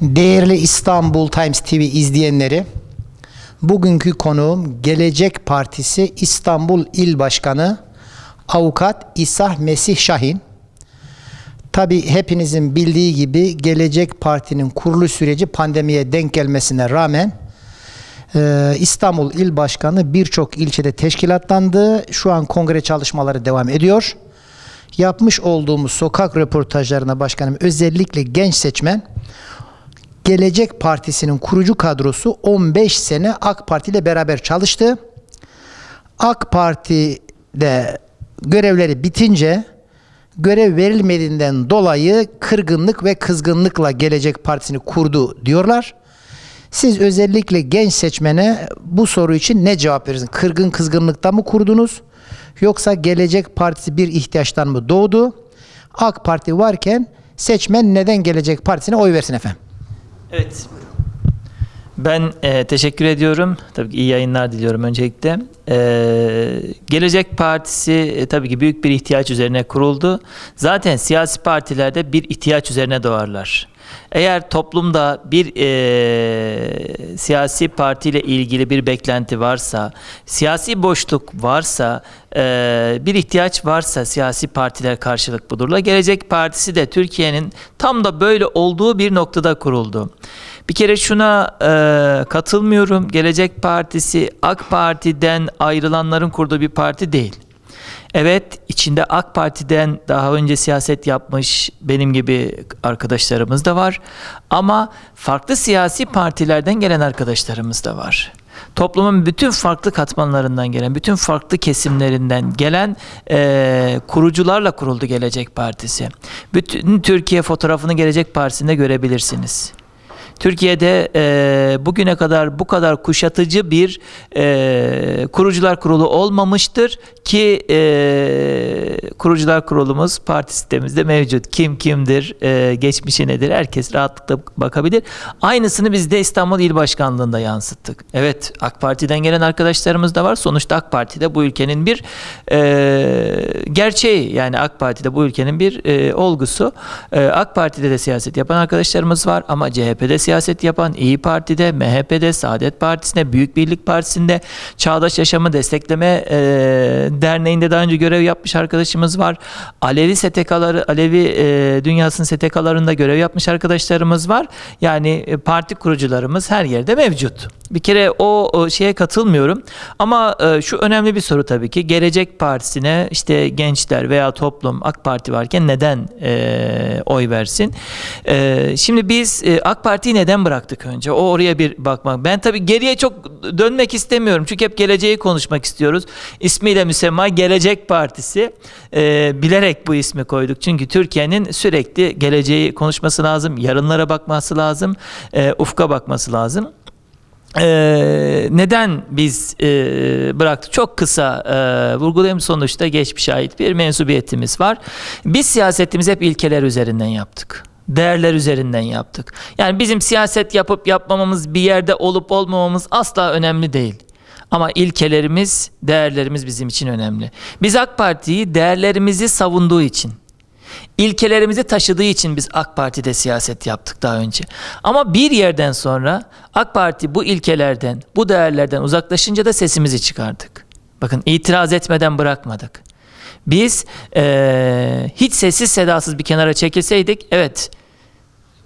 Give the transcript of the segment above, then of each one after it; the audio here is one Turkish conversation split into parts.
Değerli İstanbul Times TV izleyenleri, bugünkü konuğum Gelecek Partisi İstanbul İl Başkanı Avukat İsa Mesih Şahin. Tabi hepinizin bildiği gibi Gelecek Parti'nin kuruluş süreci pandemiye denk gelmesine rağmen e, İstanbul İl Başkanı birçok ilçede teşkilatlandı. Şu an kongre çalışmaları devam ediyor. Yapmış olduğumuz sokak röportajlarına başkanım özellikle genç seçmen Gelecek Partisi'nin kurucu kadrosu 15 sene AK Parti ile beraber çalıştı. AK Parti'de görevleri bitince görev verilmediğinden dolayı kırgınlık ve kızgınlıkla Gelecek Partisi'ni kurdu diyorlar. Siz özellikle genç seçmene bu soru için ne cevap verirsiniz? Kırgın kızgınlıkta mı kurdunuz? Yoksa Gelecek Partisi bir ihtiyaçtan mı doğdu? AK Parti varken seçmen neden Gelecek Partisi'ne oy versin efendim? Evet. Ben e, teşekkür ediyorum. Tabii ki iyi yayınlar diliyorum öncelikle. E, Gelecek Partisi e, tabii ki büyük bir ihtiyaç üzerine kuruldu. Zaten siyasi partilerde bir ihtiyaç üzerine doğarlar. Eğer toplumda bir e, siyasi partiyle ilgili bir beklenti varsa, siyasi boşluk varsa, e, bir ihtiyaç varsa siyasi partiler karşılık bulurlar. Gelecek Partisi de Türkiye'nin tam da böyle olduğu bir noktada kuruldu. Bir kere şuna e, katılmıyorum. Gelecek Partisi AK Parti'den ayrılanların kurduğu bir parti değil. Evet, içinde AK Parti'den daha önce siyaset yapmış benim gibi arkadaşlarımız da var. Ama farklı siyasi partilerden gelen arkadaşlarımız da var. Toplumun bütün farklı katmanlarından gelen, bütün farklı kesimlerinden gelen eee, kurucularla kuruldu Gelecek Partisi. Bütün Türkiye fotoğrafını Gelecek Partisi'nde görebilirsiniz. Türkiye'de e, bugüne kadar bu kadar kuşatıcı bir e, kurucular kurulu olmamıştır ki e, kurucular kurulumuz parti sistemimizde mevcut. Kim kimdir, e, geçmişi nedir herkes rahatlıkla bakabilir. Aynısını biz de İstanbul İl Başkanlığı'nda yansıttık. Evet AK Parti'den gelen arkadaşlarımız da var. Sonuçta AK Parti de bu ülkenin bir e, gerçeği. Yani AK Parti de bu ülkenin bir e, olgusu. E, AK Parti'de de siyaset yapan arkadaşlarımız var ama CHP'de siyaset yapan İyi Parti'de, MHP'de, Saadet Partisi'nde, Büyük Birlik Partisi'nde, Çağdaş Yaşamı Destekleme e, Derneği'nde daha önce görev yapmış arkadaşımız var. Alevi STK'ları, Alevi e, dünyasının STK'larında görev yapmış arkadaşlarımız var. Yani e, parti kurucularımız her yerde mevcut. Bir kere o, o şeye katılmıyorum. Ama e, şu önemli bir soru tabii ki. Gelecek Partisi'ne işte gençler veya toplum AK Parti varken neden e, oy versin? E, şimdi biz e, AK Parti'yi neden bıraktık önce? O oraya bir bakmak. Ben tabii geriye çok dönmek istemiyorum. Çünkü hep geleceği konuşmak istiyoruz. İsmiyle müsemma Gelecek Partisi. E, bilerek bu ismi koyduk. Çünkü Türkiye'nin sürekli geleceği konuşması lazım. Yarınlara bakması lazım. E, ufka bakması lazım. Ee, neden biz e, bıraktık? Çok kısa e, vurgulayayım sonuçta geçmişe ait bir mensubiyetimiz var. Biz siyasetimizi hep ilkeler üzerinden yaptık. Değerler üzerinden yaptık. Yani bizim siyaset yapıp yapmamamız bir yerde olup olmamamız asla önemli değil. Ama ilkelerimiz, değerlerimiz bizim için önemli. Biz AK Parti'yi değerlerimizi savunduğu için, ilkelerimizi taşıdığı için biz AK Parti'de siyaset yaptık daha önce. Ama bir yerden sonra AK Parti bu ilkelerden, bu değerlerden uzaklaşınca da sesimizi çıkardık. Bakın itiraz etmeden bırakmadık. Biz eee, hiç sessiz sedasız bir kenara çekilseydik, evet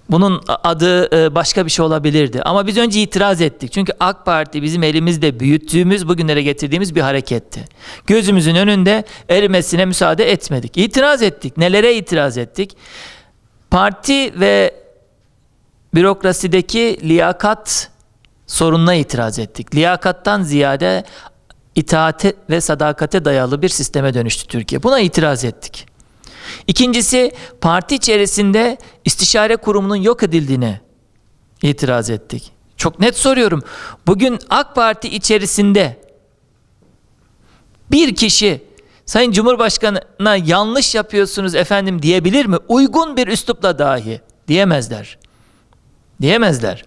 bunun adı e, başka bir şey olabilirdi. Ama biz önce itiraz ettik. Çünkü AK Parti bizim elimizde büyüttüğümüz, bugünlere getirdiğimiz bir hareketti. Gözümüzün önünde erimesine müsaade etmedik. İtiraz ettik. Nelere itiraz ettik? Parti ve bürokrasideki liyakat sorununa itiraz ettik. Liyakattan ziyade itaate ve sadakate dayalı bir sisteme dönüştü Türkiye. Buna itiraz ettik. İkincisi parti içerisinde istişare kurumunun yok edildiğine itiraz ettik. Çok net soruyorum. Bugün AK Parti içerisinde bir kişi Sayın Cumhurbaşkanı'na yanlış yapıyorsunuz efendim diyebilir mi? Uygun bir üslupla dahi diyemezler. Diyemezler.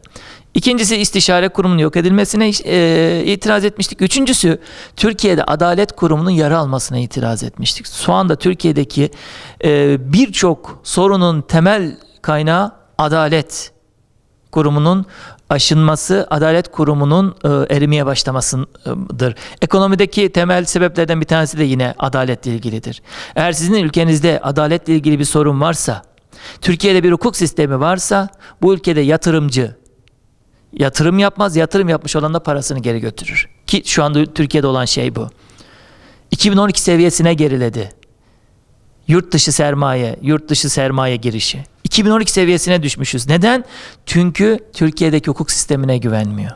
İkincisi istişare kurumunun yok edilmesine e, itiraz etmiştik. Üçüncüsü Türkiye'de adalet kurumunun yer almasına itiraz etmiştik. Şu anda Türkiye'deki e, birçok sorunun temel kaynağı adalet. kurumunun aşınması, adalet kurumunun e, erimeye başlamasıdır. Ekonomideki temel sebeplerden bir tanesi de yine adaletle ilgilidir. Eğer sizin ülkenizde adaletle ilgili bir sorun varsa, Türkiye'de bir hukuk sistemi varsa bu ülkede yatırımcı yatırım yapmaz, yatırım yapmış olan da parasını geri götürür. Ki şu anda Türkiye'de olan şey bu. 2012 seviyesine geriledi. Yurt dışı sermaye, yurt dışı sermaye girişi. 2012 seviyesine düşmüşüz. Neden? Çünkü Türkiye'deki hukuk sistemine güvenmiyor.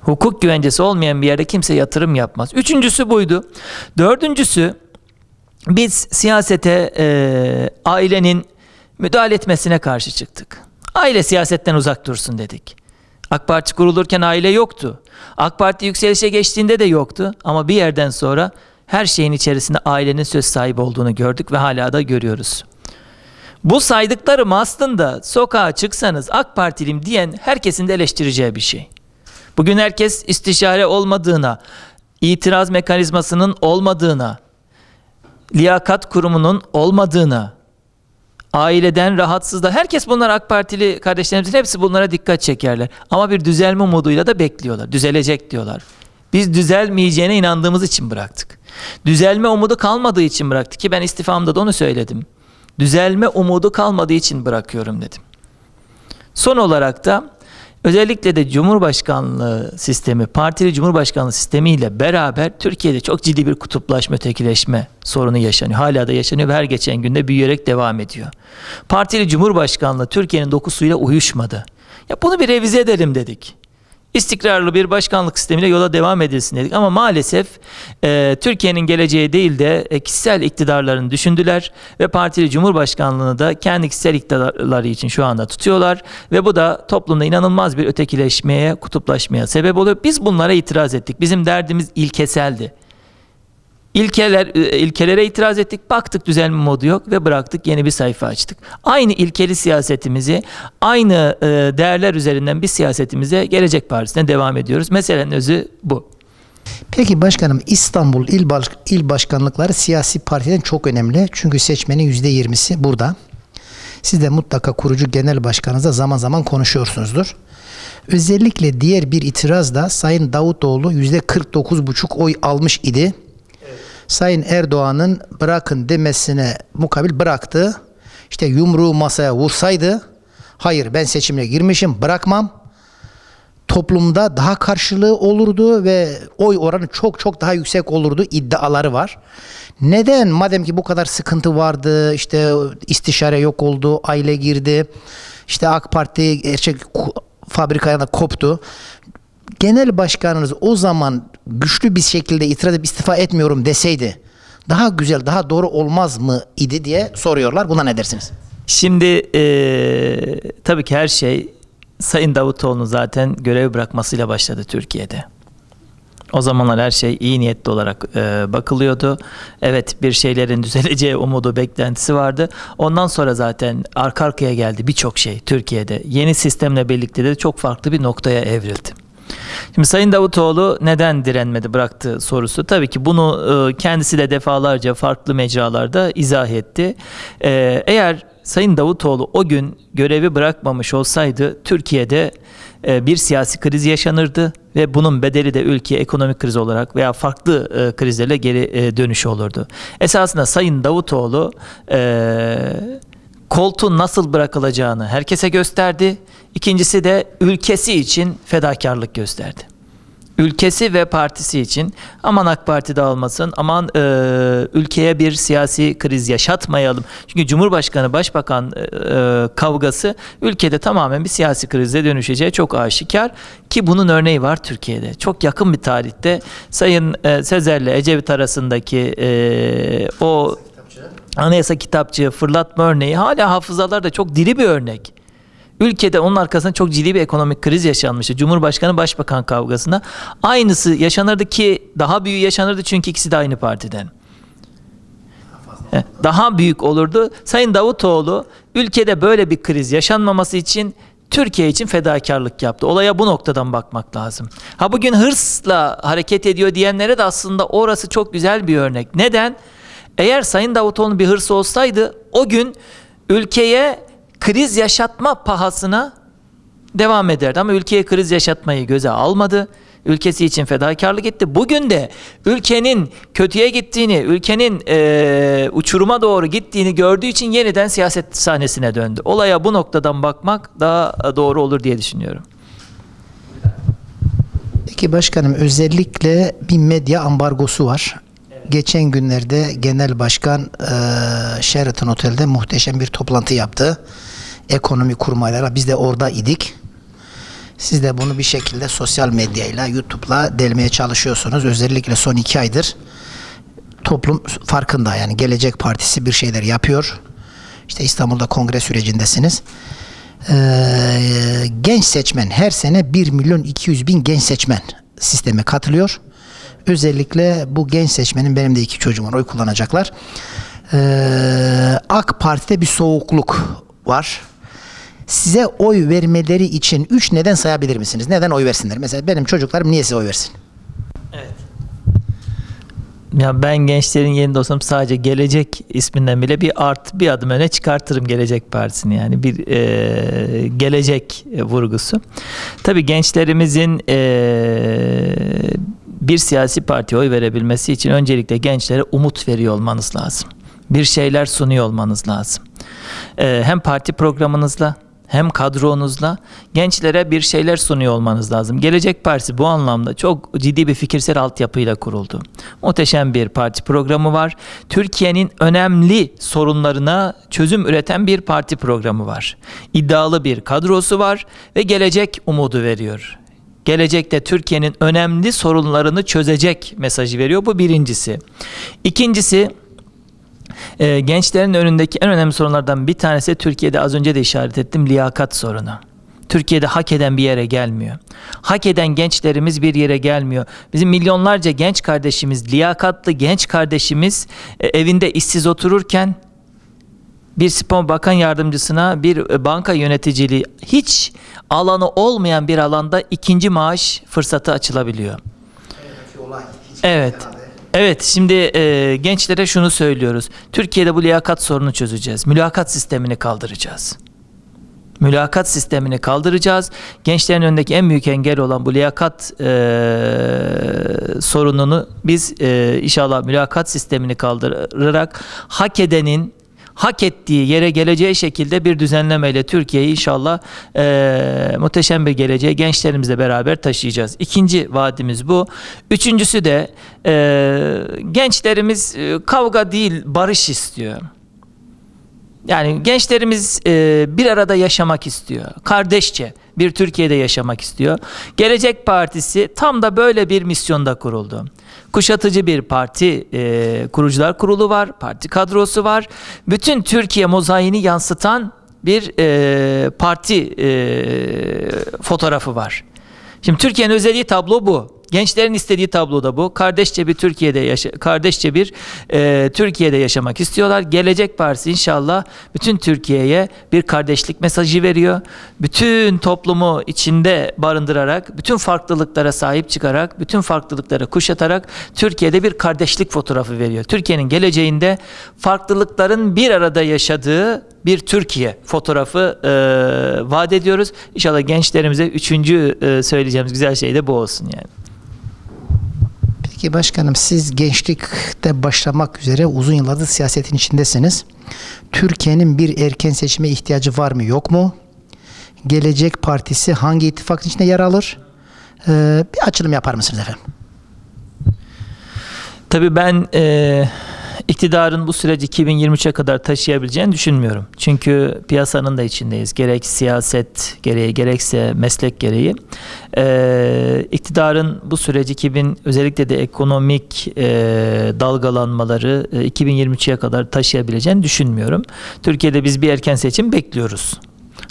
Hukuk güvencesi olmayan bir yerde kimse yatırım yapmaz. Üçüncüsü buydu. Dördüncüsü biz siyasete e, ailenin müdahale etmesine karşı çıktık. Aile siyasetten uzak dursun dedik. AK Parti kurulurken aile yoktu. AK Parti yükselişe geçtiğinde de yoktu. Ama bir yerden sonra her şeyin içerisinde ailenin söz sahibi olduğunu gördük ve hala da görüyoruz. Bu saydıklarım aslında sokağa çıksanız AK Partiliyim diyen herkesin de eleştireceği bir şey. Bugün herkes istişare olmadığına, itiraz mekanizmasının olmadığına, liyakat kurumunun olmadığına, aileden rahatsız da herkes bunlar AK Partili kardeşlerimizin hepsi bunlara dikkat çekerler. Ama bir düzelme umuduyla da bekliyorlar. Düzelecek diyorlar. Biz düzelmeyeceğine inandığımız için bıraktık. Düzelme umudu kalmadığı için bıraktık ki ben istifamda da onu söyledim. Düzelme umudu kalmadığı için bırakıyorum dedim. Son olarak da özellikle de Cumhurbaşkanlığı sistemi, partili Cumhurbaşkanlığı sistemiyle beraber Türkiye'de çok ciddi bir kutuplaşma, ötekileşme sorunu yaşanıyor. Hala da yaşanıyor ve her geçen günde büyüyerek devam ediyor. Partili Cumhurbaşkanlığı Türkiye'nin dokusuyla uyuşmadı. Ya bunu bir revize edelim dedik. İstikrarlı bir başkanlık sistemiyle yola devam edilsin dedik. Ama maalesef e, Türkiye'nin geleceği değil de e, kişisel iktidarlarını düşündüler ve partili cumhurbaşkanlığını da kendi kişisel iktidarları için şu anda tutuyorlar ve bu da toplumda inanılmaz bir ötekileşmeye, kutuplaşmaya sebep oluyor. Biz bunlara itiraz ettik. Bizim derdimiz ilkeseldi. İlkeler, e, ilkelere itiraz ettik. Baktık düzelme modu yok ve bıraktık yeni bir sayfa açtık. Aynı ilkeli siyasetimizi, aynı e, değerler üzerinden bir siyasetimize Gelecek Partisi'ne devam ediyoruz. Meselenin özü bu. Peki başkanım İstanbul il, baş, il başkanlıkları siyasi partiden çok önemli. Çünkü seçmenin %20'si burada. Siz de mutlaka kurucu genel başkanınızla zaman zaman konuşuyorsunuzdur. Özellikle diğer bir itiraz da Sayın Davutoğlu %49,5 oy almış idi. Sayın Erdoğan'ın bırakın demesine mukabil bıraktı. İşte yumruğu masaya vursaydı hayır ben seçimle girmişim bırakmam toplumda daha karşılığı olurdu ve oy oranı çok çok daha yüksek olurdu iddiaları var. Neden madem ki bu kadar sıkıntı vardı işte istişare yok oldu aile girdi işte AK Parti gerçek fabrikaya da koptu. Genel başkanınız o zaman güçlü bir şekilde itiraz edip istifa etmiyorum deseydi daha güzel daha doğru olmaz mı idi diye soruyorlar. Buna ne dersiniz? Şimdi e, tabii ki her şey Sayın Davutoğlu'nun zaten görev bırakmasıyla başladı Türkiye'de. O zamanlar her şey iyi niyetli olarak e, bakılıyordu. Evet bir şeylerin düzeleceği umudu, beklentisi vardı. Ondan sonra zaten arka arkaya geldi birçok şey Türkiye'de. Yeni sistemle birlikte de çok farklı bir noktaya evrildi. Şimdi Sayın Davutoğlu neden direnmedi bıraktı sorusu. Tabii ki bunu e, kendisi de defalarca farklı mecralarda izah etti. E, eğer Sayın Davutoğlu o gün görevi bırakmamış olsaydı Türkiye'de e, bir siyasi kriz yaşanırdı ve bunun bedeli de ülkeye ekonomik kriz olarak veya farklı krizlerle geri dönüşü olurdu. Esasında Sayın Davutoğlu koltuğun nasıl bırakılacağını herkese gösterdi. İkincisi de ülkesi için fedakarlık gösterdi. Ülkesi ve partisi için aman AK Parti dağılmasın, aman e, ülkeye bir siyasi kriz yaşatmayalım. Çünkü Cumhurbaşkanı Başbakan e, kavgası ülkede tamamen bir siyasi krize dönüşeceği çok aşikar ki bunun örneği var Türkiye'de. Çok yakın bir tarihte Sayın e, Sezer'le Ecevit arasındaki e, o anayasa kitapçığı fırlatma örneği hala hafızalarda çok diri bir örnek. Ülkede onun arkasında çok ciddi bir ekonomik kriz yaşanmıştı. Cumhurbaşkanı Başbakan kavgasında. Aynısı yaşanırdı ki daha büyük yaşanırdı çünkü ikisi de aynı partiden. Daha büyük olurdu. Sayın Davutoğlu ülkede böyle bir kriz yaşanmaması için Türkiye için fedakarlık yaptı. Olaya bu noktadan bakmak lazım. Ha bugün hırsla hareket ediyor diyenlere de aslında orası çok güzel bir örnek. Neden? Eğer Sayın Davutoğlu'nun bir hırsı olsaydı o gün ülkeye kriz yaşatma pahasına devam ederdi ama ülkeye kriz yaşatmayı göze almadı. Ülkesi için fedakarlık etti. Bugün de ülkenin kötüye gittiğini, ülkenin eee, uçuruma doğru gittiğini gördüğü için yeniden siyaset sahnesine döndü. Olaya bu noktadan bakmak daha doğru olur diye düşünüyorum. Peki başkanım özellikle bir medya ambargosu var. Geçen günlerde Genel Başkan e, Sheraton Otel'de muhteşem bir toplantı yaptı. Ekonomi kurmaylarla biz de orada idik. Siz de bunu bir şekilde sosyal medyayla, YouTube'la delmeye çalışıyorsunuz. Özellikle son iki aydır toplum farkında yani Gelecek Partisi bir şeyler yapıyor. İşte İstanbul'da kongre sürecindesiniz. Ee, genç seçmen her sene 1 milyon 200 bin genç seçmen sisteme katılıyor. Özellikle bu genç seçmenin benim de iki çocuğum var oy kullanacaklar. Ee, AK Parti'de bir soğukluk var. Size oy vermeleri için 3 neden sayabilir misiniz? Neden oy versinler? Mesela benim çocuklarım niye size oy versin? Ya ben gençlerin yerinde olsam sadece gelecek isminden bile bir art bir adım öne çıkartırım Gelecek Partisi'ni yani bir e, gelecek vurgusu. Tabii gençlerimizin e, bir siyasi partiye oy verebilmesi için öncelikle gençlere umut veriyor olmanız lazım. Bir şeyler sunuyor olmanız lazım. E, hem parti programınızla hem kadronuzla gençlere bir şeyler sunuyor olmanız lazım. Gelecek Partisi bu anlamda çok ciddi bir fikirsel altyapıyla kuruldu. Muhteşem bir parti programı var. Türkiye'nin önemli sorunlarına çözüm üreten bir parti programı var. İddialı bir kadrosu var ve gelecek umudu veriyor. Gelecekte Türkiye'nin önemli sorunlarını çözecek mesajı veriyor. Bu birincisi. İkincisi ee, gençlerin önündeki en önemli sorunlardan bir tanesi Türkiye'de az önce de işaret ettim liyakat sorunu. Türkiye'de hak eden bir yere gelmiyor. Hak eden gençlerimiz bir yere gelmiyor. Bizim milyonlarca genç kardeşimiz, liyakatlı genç kardeşimiz e, evinde işsiz otururken bir spor bakan yardımcısına bir e, banka yöneticiliği hiç alanı olmayan bir alanda ikinci maaş fırsatı açılabiliyor. Evet. Evet şimdi e, gençlere şunu söylüyoruz. Türkiye'de bu liyakat sorunu çözeceğiz. Mülakat sistemini kaldıracağız. Mülakat sistemini kaldıracağız. Gençlerin önündeki en büyük engel olan bu liyakat e, sorununu biz e, inşallah mülakat sistemini kaldırarak hak edenin hak ettiği yere geleceği şekilde bir düzenlemeyle Türkiye'yi inşallah e, muhteşem bir geleceğe gençlerimizle beraber taşıyacağız. İkinci vaadimiz bu. Üçüncüsü de e, gençlerimiz e, kavga değil barış istiyor. Yani gençlerimiz e, bir arada yaşamak istiyor. Kardeşçe bir Türkiye'de yaşamak istiyor. Gelecek Partisi tam da böyle bir misyonda kuruldu. Kuşatıcı bir parti e, kurucular kurulu var, parti kadrosu var. Bütün Türkiye mozaiğini yansıtan bir e, parti e, fotoğrafı var. Şimdi Türkiye'nin özelliği tablo bu. Gençlerin istediği tablo da bu. Kardeşçe bir Türkiye'de yaşa kardeşçe bir e, Türkiye'de yaşamak istiyorlar. Gelecek Partisi inşallah bütün Türkiye'ye bir kardeşlik mesajı veriyor. Bütün toplumu içinde barındırarak, bütün farklılıklara sahip çıkarak, bütün farklılıkları kuşatarak Türkiye'de bir kardeşlik fotoğrafı veriyor. Türkiye'nin geleceğinde farklılıkların bir arada yaşadığı bir Türkiye fotoğrafı e, vaat ediyoruz. İnşallah gençlerimize üçüncü e, söyleyeceğimiz güzel şey de bu olsun yani. Peki başkanım siz gençlikte başlamak üzere uzun yıllardır siyasetin içindesiniz. Türkiye'nin bir erken seçime ihtiyacı var mı yok mu? Gelecek Partisi hangi ittifakın içinde yer alır? Ee, bir açılım yapar mısınız efendim? Tabii ben e, iktidarın bu süreci 2023'e kadar taşıyabileceğini düşünmüyorum. Çünkü piyasanın da içindeyiz. Gerek siyaset gereği gerekse meslek gereği. E, iktidarın bu süreci 2000 özellikle de ekonomik e, dalgalanmaları e, 2023'e kadar taşıyabileceğini düşünmüyorum. Türkiye'de biz bir erken seçim bekliyoruz.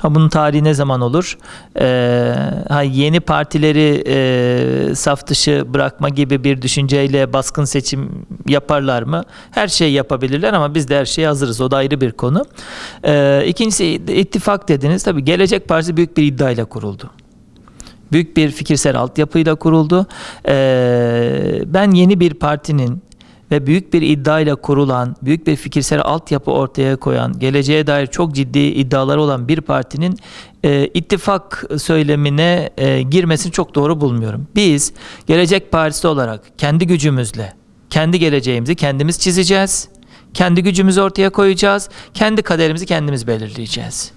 Ha bunun tarihi ne zaman olur? Ee, ha yeni partileri e, saf dışı bırakma gibi bir düşünceyle baskın seçim yaparlar mı? Her şeyi yapabilirler ama biz de her şeye hazırız. O da ayrı bir konu. Ee, ikincisi ittifak dediniz. Tabii Gelecek Partisi büyük bir iddiayla kuruldu. Büyük bir fikirsel altyapıyla kuruldu. Ee, ben yeni bir partinin ve büyük bir iddiayla kurulan, büyük bir fikirsel altyapı ortaya koyan, geleceğe dair çok ciddi iddiaları olan bir partinin e, ittifak söylemine e, girmesini çok doğru bulmuyorum. Biz Gelecek Partisi olarak kendi gücümüzle, kendi geleceğimizi kendimiz çizeceğiz. Kendi gücümüzü ortaya koyacağız. Kendi kaderimizi kendimiz belirleyeceğiz.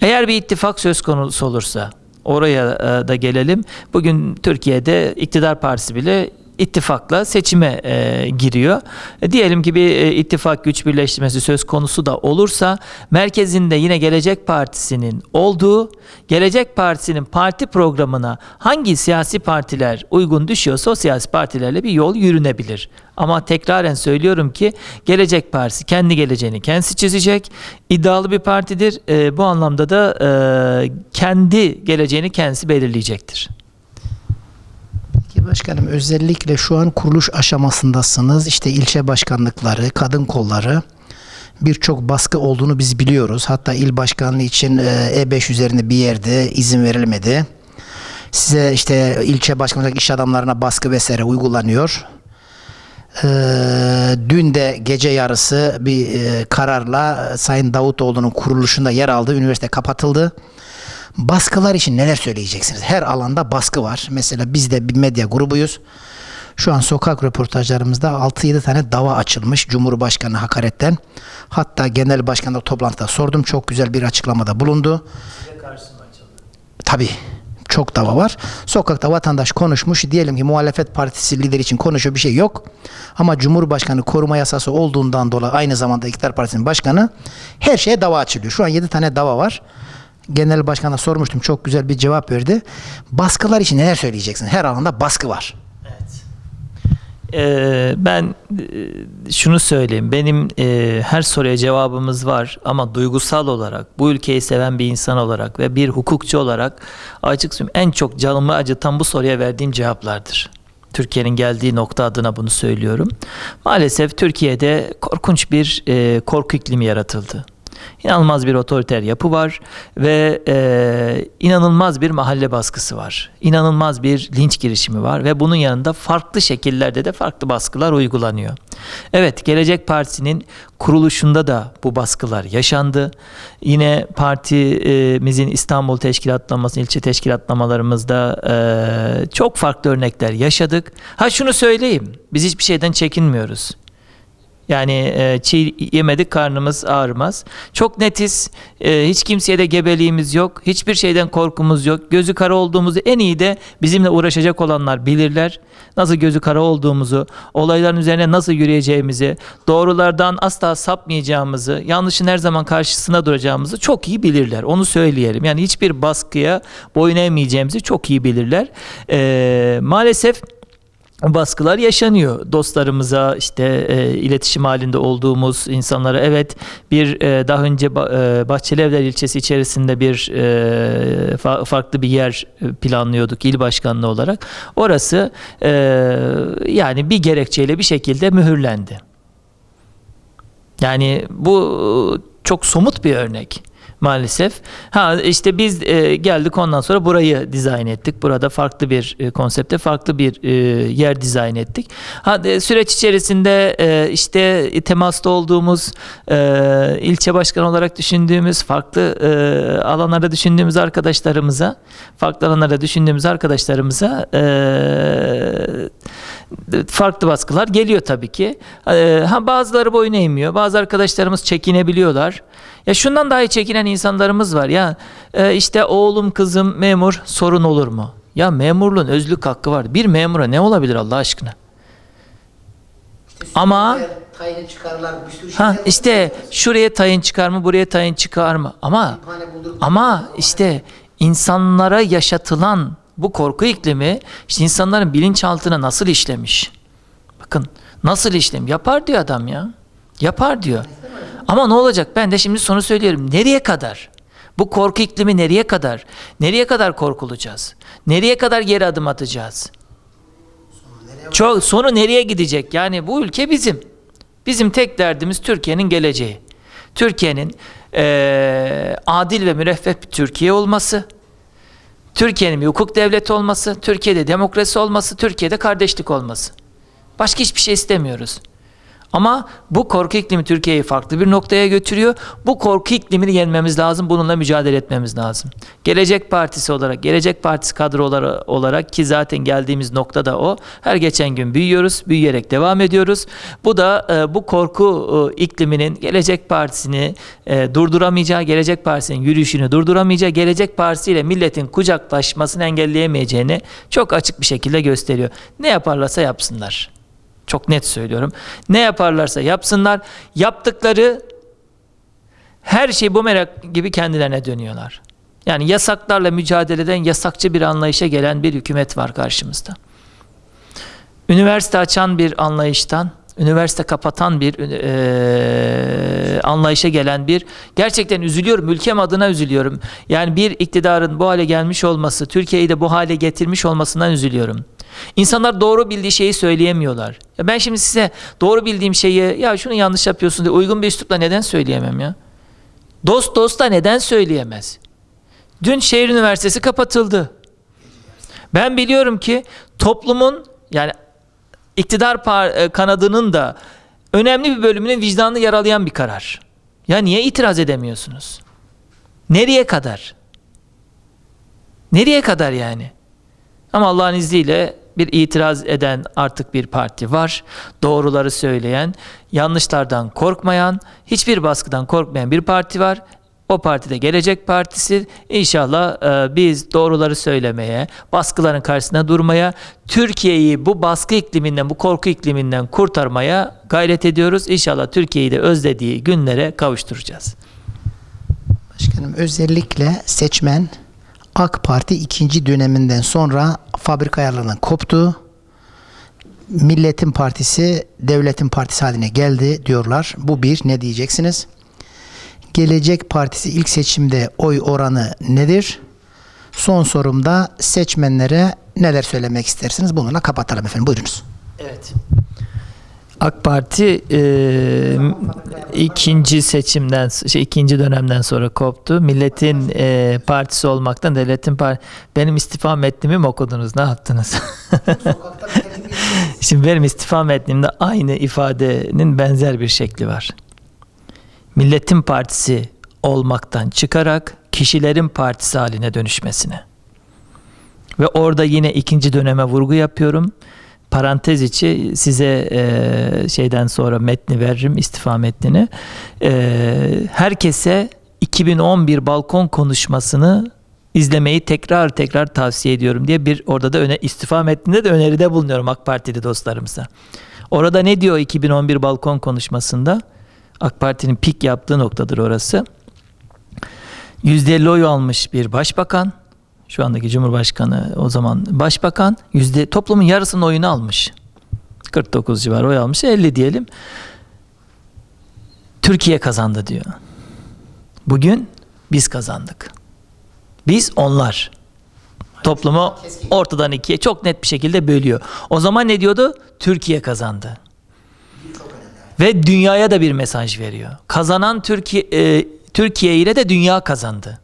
Eğer bir ittifak söz konusu olursa oraya e, da gelelim. Bugün Türkiye'de iktidar partisi bile ittifakla seçime e, giriyor. E, diyelim ki bir e, ittifak güç birleştirmesi söz konusu da olursa merkezinde yine Gelecek Partisi'nin olduğu, Gelecek Partisi'nin parti programına hangi siyasi partiler uygun düşüyorsa o siyasi partilerle bir yol yürünebilir. Ama tekraren söylüyorum ki Gelecek Partisi kendi geleceğini kendisi çizecek. İddialı bir partidir. E, bu anlamda da e, kendi geleceğini kendisi belirleyecektir. Başkanım özellikle şu an kuruluş aşamasındasınız. İşte ilçe başkanlıkları, kadın kolları birçok baskı olduğunu biz biliyoruz. Hatta il başkanlığı için e, E5 üzerinde bir yerde izin verilmedi. Size işte ilçe başkanlık iş adamlarına baskı vesaire uygulanıyor. Ee, dün de gece yarısı bir e, kararla Sayın Davutoğlu'nun kuruluşunda yer aldığı üniversite kapatıldı. Baskılar için neler söyleyeceksiniz? Her alanda baskı var. Mesela biz de bir medya grubuyuz. Şu an sokak röportajlarımızda 6-7 tane dava açılmış Cumhurbaşkanı hakaretten. Hatta genel başkanla toplantıda sordum. Çok güzel bir açıklamada bulundu. Tabii çok dava var. Sokakta vatandaş konuşmuş. Diyelim ki muhalefet partisi lideri için konuşuyor bir şey yok. Ama Cumhurbaşkanı koruma yasası olduğundan dolayı aynı zamanda iktidar partisinin başkanı her şeye dava açılıyor. Şu an 7 tane dava var. Genel başkana sormuştum. Çok güzel bir cevap verdi. Baskılar için neler söyleyeceksin? Her alanda baskı var. Ee, ben e, şunu söyleyeyim. Benim e, her soruya cevabımız var ama duygusal olarak, bu ülkeyi seven bir insan olarak ve bir hukukçu olarak açık söyleyeyim en çok canımı acıtan bu soruya verdiğim cevaplardır. Türkiye'nin geldiği nokta adına bunu söylüyorum. Maalesef Türkiye'de korkunç bir e, korku iklimi yaratıldı. İnanılmaz bir otoriter yapı var ve e, inanılmaz bir mahalle baskısı var. İnanılmaz bir linç girişimi var ve bunun yanında farklı şekillerde de farklı baskılar uygulanıyor. Evet, Gelecek Partisi'nin kuruluşunda da bu baskılar yaşandı. Yine partimizin İstanbul teşkilatlanması, ilçe teşkilatlamalarımızda e, çok farklı örnekler yaşadık. Ha şunu söyleyeyim, biz hiçbir şeyden çekinmiyoruz. Yani e, çiğ yemedik karnımız ağrımaz. Çok netiz. E, hiç kimseye de gebeliğimiz yok. Hiçbir şeyden korkumuz yok. Gözü kara olduğumuzu en iyi de bizimle uğraşacak olanlar bilirler. Nasıl gözü kara olduğumuzu, olayların üzerine nasıl yürüyeceğimizi, doğrulardan asla sapmayacağımızı, yanlışın her zaman karşısına duracağımızı çok iyi bilirler. Onu söyleyelim. Yani hiçbir baskıya boyun eğmeyeceğimizi çok iyi bilirler. E, maalesef baskılar yaşanıyor. Dostlarımıza işte e, iletişim halinde olduğumuz insanlara evet bir e, daha önce e, Bahçelievler ilçesi içerisinde bir e, fa- farklı bir yer e, planlıyorduk il başkanlığı olarak. Orası e, yani bir gerekçeyle bir şekilde mühürlendi. Yani bu çok somut bir örnek maalesef. Ha işte biz e, geldik ondan sonra burayı dizayn ettik. Burada farklı bir e, konsepte farklı bir e, yer dizayn ettik. Ha de, süreç içerisinde e, işte temasta olduğumuz e, ilçe başkanı olarak düşündüğümüz farklı e, alanlarda düşündüğümüz arkadaşlarımıza farklı alanlarda düşündüğümüz arkadaşlarımıza e, farklı baskılar geliyor tabii ki. Ee, ha bazıları boyun eğmiyor. Bazı arkadaşlarımız çekinebiliyorlar. Ya şundan dahi çekinen insanlarımız var. Ya e, işte oğlum kızım memur sorun olur mu? Ya memurluğun özlük hakkı var. Bir memura ne olabilir Allah aşkına? Ama tayin çıkarlar bir sürü ha işte şuraya tayin çıkar mı, buraya tayin çıkar mı? Ama ama işte insanlara yaşatılan bu korku iklimi işte insanların bilinçaltına nasıl işlemiş? Bakın nasıl işlem? Yapar diyor adam ya. Yapar diyor. Ama ne olacak? Ben de şimdi sonu söylüyorum. Nereye kadar? Bu korku iklimi nereye kadar? Nereye kadar korkulacağız? Nereye kadar geri adım atacağız? Çok sonu nereye gidecek? Yani bu ülke bizim. Bizim tek derdimiz Türkiye'nin geleceği. Türkiye'nin eee, adil ve müreffeh bir Türkiye olması. Türkiye'nin bir hukuk devleti olması, Türkiye'de demokrasi olması, Türkiye'de kardeşlik olması. Başka hiçbir şey istemiyoruz. Ama bu korku iklimi Türkiye'yi farklı bir noktaya götürüyor. Bu korku iklimini yenmemiz lazım. Bununla mücadele etmemiz lazım. Gelecek Partisi olarak, Gelecek Partisi kadroları olarak ki zaten geldiğimiz nokta da o. Her geçen gün büyüyoruz, büyüyerek devam ediyoruz. Bu da e, bu korku e, ikliminin Gelecek Partisi'ni e, durduramayacağı, Gelecek Partisi'nin yürüyüşünü durduramayacağı, Gelecek Partisi ile milletin kucaklaşmasını engelleyemeyeceğini çok açık bir şekilde gösteriyor. Ne yaparlarsa yapsınlar. Çok net söylüyorum. Ne yaparlarsa yapsınlar. Yaptıkları her şey bu merak gibi kendilerine dönüyorlar. Yani yasaklarla mücadeleden yasakçı bir anlayışa gelen bir hükümet var karşımızda. Üniversite açan bir anlayıştan, üniversite kapatan bir eee, anlayışa gelen bir gerçekten üzülüyorum. Ülkem adına üzülüyorum. Yani bir iktidarın bu hale gelmiş olması, Türkiye'yi de bu hale getirmiş olmasından üzülüyorum. İnsanlar doğru bildiği şeyi söyleyemiyorlar. Ya ben şimdi size doğru bildiğim şeyi ya şunu yanlış yapıyorsun diye uygun bir üslupla neden söyleyemem ya? Dost dosta neden söyleyemez? Dün şehir üniversitesi kapatıldı. Ben biliyorum ki toplumun yani iktidar e, kanadının da önemli bir bölümünün vicdanını yaralayan bir karar. Ya niye itiraz edemiyorsunuz? Nereye kadar? Nereye kadar yani? Ama Allah'ın izniyle bir itiraz eden artık bir parti var. Doğruları söyleyen, yanlışlardan korkmayan, hiçbir baskıdan korkmayan bir parti var. O partide Gelecek Partisi. İnşallah e, biz doğruları söylemeye, baskıların karşısında durmaya, Türkiye'yi bu baskı ikliminden, bu korku ikliminden kurtarmaya gayret ediyoruz. İnşallah Türkiye'yi de özlediği günlere kavuşturacağız. Başkanım özellikle seçmen AK Parti ikinci döneminden sonra fabrika ayarlarından koptu. Milletin Partisi devletin partisi haline geldi diyorlar. Bu bir ne diyeceksiniz? Gelecek Partisi ilk seçimde oy oranı nedir? Son sorumda seçmenlere neler söylemek istersiniz? Bununla kapatalım efendim. Buyurunuz. Evet. AK Parti e, ikinci seçimden, şey, ikinci dönemden sonra koptu. Milletin e, partisi olmaktan devletin par Benim istifa metnimi mi okudunuz? Ne yaptınız? Şimdi benim istifa metnimde aynı ifadenin benzer bir şekli var. Milletin partisi olmaktan çıkarak kişilerin partisi haline dönüşmesine. Ve orada yine ikinci döneme vurgu yapıyorum. Parantez içi size e, şeyden sonra metni veririm, istifa metnini. E, herkese 2011 balkon konuşmasını izlemeyi tekrar tekrar tavsiye ediyorum diye bir orada da öne istifa metninde de öneride bulunuyorum AK Partili dostlarımıza. Orada ne diyor 2011 balkon konuşmasında? AK Parti'nin pik yaptığı noktadır orası. %50 oy almış bir başbakan, şu andaki Cumhurbaşkanı o zaman başbakan yüzde toplumun yarısının oyunu almış. 49 civarı oy almış. 50 diyelim. Türkiye kazandı diyor. Bugün biz kazandık. Biz onlar. Toplumu ortadan ikiye çok net bir şekilde bölüyor. O zaman ne diyordu? Türkiye kazandı. Ve dünyaya da bir mesaj veriyor. Kazanan Türkiye e, Türkiye ile de dünya kazandı.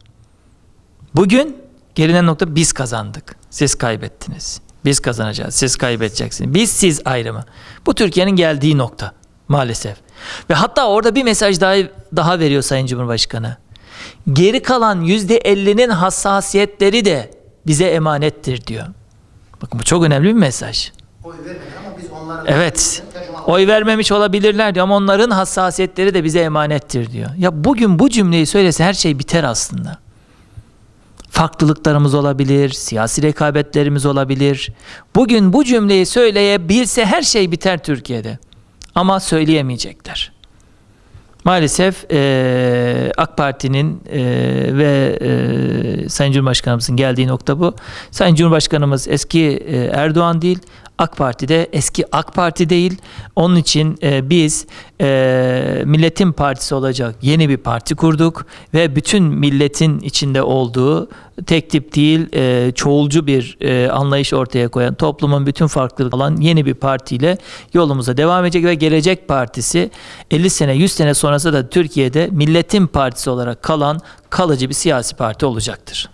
Bugün gelinen nokta biz kazandık. Siz kaybettiniz. Biz kazanacağız. Siz kaybedeceksiniz. Biz siz ayrımı. Bu Türkiye'nin geldiği nokta maalesef. Ve hatta orada bir mesaj daha daha veriyor Sayın Cumhurbaşkanı. Geri kalan yüzde 50'nin hassasiyetleri de bize emanettir diyor. Bakın bu çok önemli bir mesaj. Evet. Oy vermemiş olabilirler diyor ama onların hassasiyetleri de bize emanettir diyor. Ya bugün bu cümleyi söylese her şey biter aslında. Farklılıklarımız olabilir, siyasi rekabetlerimiz olabilir. Bugün bu cümleyi söyleyebilse her şey biter Türkiye'de. Ama söyleyemeyecekler. Maalesef eee, AK Parti'nin eee, ve eee, Sayın Cumhurbaşkanımızın geldiği nokta bu. Sayın Cumhurbaşkanımız eski eee, Erdoğan değil, AK Parti'de eski AK Parti değil. Onun için eee, biz eee, Milletin Partisi olacak yeni bir parti kurduk ve bütün milletin içinde olduğu tek tip değil eee, çoğulcu bir eee, anlayış ortaya koyan toplumun bütün farklılık alan yeni bir partiyle yolumuza devam edecek ve Gelecek Partisi 50 sene 100 sene sonrası da Türkiye'de Milletin Partisi olarak kalan kalıcı bir siyasi parti olacaktır.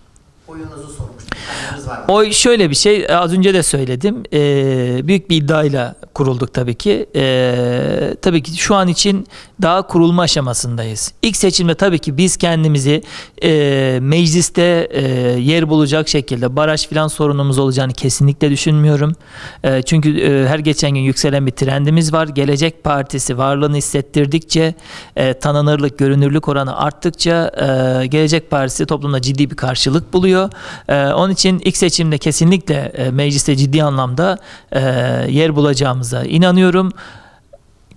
Oyunuzu sormuştum. Haberiniz var mı? O şöyle bir şey az önce de söyledim. Ee, büyük bir iddiayla kurulduk tabii ki. Ee, tabii ki şu an için daha kurulma aşamasındayız. İlk seçimde tabii ki biz kendimizi e, mecliste e, yer bulacak şekilde baraj filan sorunumuz olacağını kesinlikle düşünmüyorum. E, çünkü e, her geçen gün yükselen bir trendimiz var. Gelecek Partisi varlığını hissettirdikçe e, tanınırlık, görünürlük oranı arttıkça e, Gelecek Partisi toplumda ciddi bir karşılık buluyor. E, onun için ilk seçimde kesinlikle e, mecliste ciddi anlamda e, yer bulacağımıza inanıyorum.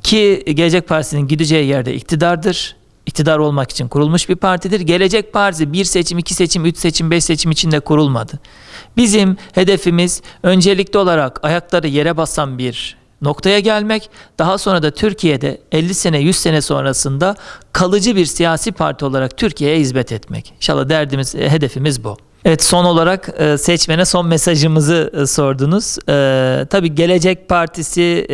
Ki Gelecek Partisi'nin gideceği yerde iktidardır. İktidar olmak için kurulmuş bir partidir. Gelecek Partisi bir seçim, iki seçim, üç seçim, beş seçim içinde kurulmadı. Bizim hedefimiz öncelikli olarak ayakları yere basan bir noktaya gelmek. Daha sonra da Türkiye'de 50 sene, 100 sene sonrasında kalıcı bir siyasi parti olarak Türkiye'ye hizmet etmek. İnşallah derdimiz, hedefimiz bu. Evet son olarak e, seçmene son mesajımızı e, sordunuz. E, tabii Gelecek Partisi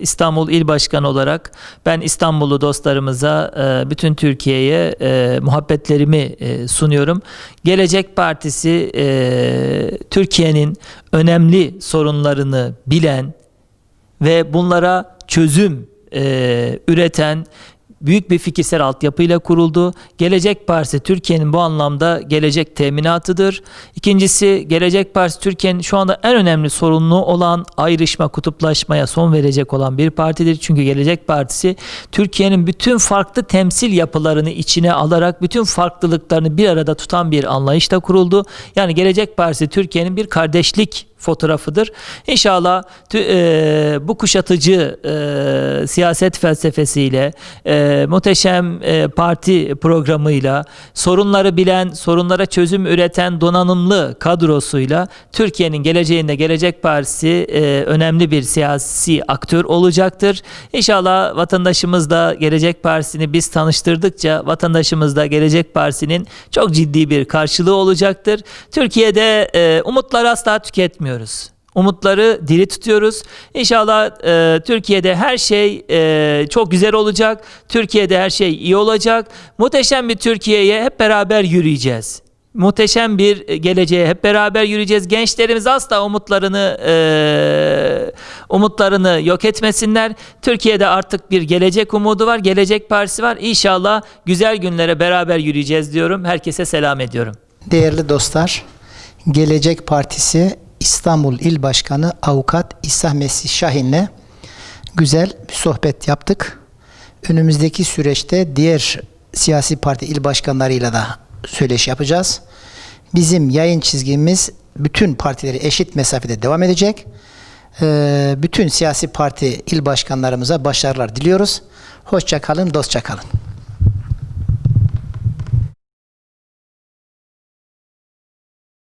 İstanbul İl Başkanı olarak ben İstanbullu dostlarımıza bütün Türkiye'ye muhabbetlerimi sunuyorum. Gelecek Partisi Türkiye'nin önemli sorunlarını bilen ve bunlara çözüm üreten büyük bir fikirsel altyapıyla kuruldu. Gelecek Partisi Türkiye'nin bu anlamda gelecek teminatıdır. İkincisi Gelecek Partisi Türkiye'nin şu anda en önemli sorunlu olan ayrışma, kutuplaşmaya son verecek olan bir partidir. Çünkü Gelecek Partisi Türkiye'nin bütün farklı temsil yapılarını içine alarak bütün farklılıklarını bir arada tutan bir anlayışla kuruldu. Yani Gelecek Partisi Türkiye'nin bir kardeşlik fotoğrafıdır. İnşallah e, bu kuşatıcı e, siyaset felsefesiyle, e, muhteşem e, parti programıyla, sorunları bilen, sorunlara çözüm üreten donanımlı kadrosuyla Türkiye'nin geleceğinde Gelecek Partisi e, önemli bir siyasi aktör olacaktır. İnşallah vatandaşımız da Gelecek Partisi'ni biz tanıştırdıkça vatandaşımız da Gelecek Partisi'nin çok ciddi bir karşılığı olacaktır. Türkiye'de e, umutları asla tüketmiyoruz. Umutları diri tutuyoruz. İnşallah e, Türkiye'de her şey e, çok güzel olacak. Türkiye'de her şey iyi olacak. Muhteşem bir Türkiye'ye hep beraber yürüyeceğiz. Muhteşem bir geleceğe hep beraber yürüyeceğiz. Gençlerimiz asla umutlarını e, umutlarını yok etmesinler. Türkiye'de artık bir gelecek umudu var. Gelecek Partisi var. İnşallah güzel günlere beraber yürüyeceğiz diyorum. Herkese selam ediyorum. Değerli dostlar, Gelecek Partisi İstanbul İl Başkanı Avukat İsa Mesih Şahin'le güzel bir sohbet yaptık. Önümüzdeki süreçte diğer siyasi parti il başkanlarıyla da söyleşi yapacağız. Bizim yayın çizgimiz bütün partileri eşit mesafede devam edecek. Ee, Bütün siyasi parti il başkanlarımıza başarılar diliyoruz. Hoşça kalın, dostça kalın.